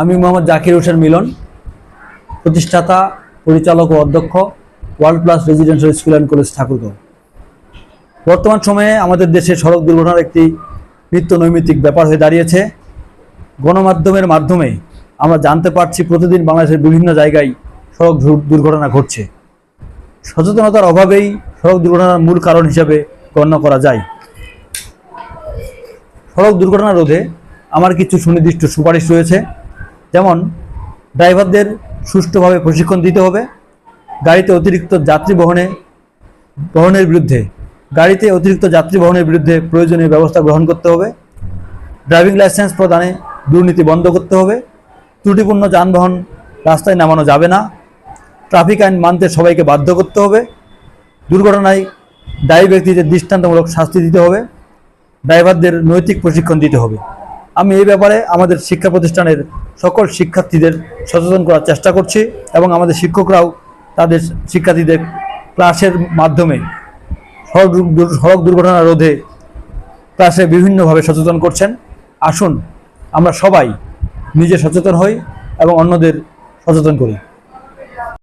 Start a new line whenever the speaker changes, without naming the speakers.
আমি মোহাম্মদ জাকির হোসেন মিলন, প্রতিষ্ঠাতা, পরিচালক ও অধ্যক্ষ, world plus residential school and college Thakurgaon. বর্তমান সময়ে আমাদের দেশে সড়ক দুর্ঘটনার একটি নিত্য নৈমিত্তিক ব্যাপার হয়ে দাঁড়িয়েছে। গণমাধ্যমের মাধ্যমে আমরা জানতে পারছি প্রতিদিন বাংলাদেশের বিভিন্ন জায়গায় সড়ক দুর্ঘটনা ঘটছে। সচেতনতার অভাবেই সড়ক দুর্ঘটনার মূল কারণ হিসাবে গণ্য করা যায়। সড়ক দুর্ঘটনা রোধে আমার কিছু সুনির্দিষ্ট সুপারিশ রয়েছে। যেমন ড্রাইভারদের সুষ্ঠুভাবে প্রশিক্ষণ দিতে হবে, গাড়িতে অতিরিক্ত যাত্রী বহনে, বহনের বিরুদ্ধে, গাড়িতে অতিরিক্ত যাত্রী বহনের বিরুদ্ধে প্রয়োজনীয় ব্যবস্থা গ্রহণ করতে হবে, ড্রাইভিং লাইসেন্স প্রদানে দুর্নীতি বন্ধ করতে হবে, ত্রুটিপূর্ণ যানবাহন রাস্তায় নামানো যাবে না, ট্রাফিক আইন মানতে সবাইকে বাধ্য করতে হবে, দুর্ঘটনায় দায়ী ব্যক্তিদের দৃষ্টান্তমূলক শাস্তি দিতে হবে, ড্রাইভারদের নৈতিক প্রশিক্ষণ দিতে হবে। আমি এই ব্যাপারে আমাদের শিক্ষা প্রতিষ্ঠানের সকল শিক্ষার্থীদের সচেতন করার চেষ্টা করছি এবং আমাদের শিক্ষকরাও তাদের শিক্ষার্থীদের ক্লাসের মাধ্যমে সড়ক দুর্ঘটনা রোধে ক্লাসে বিভিন্নভাবে সচেতন করছেন। আসুন আমরা সবাই নিজে সচেতন হই এবং অন্যদের সচেতন করি।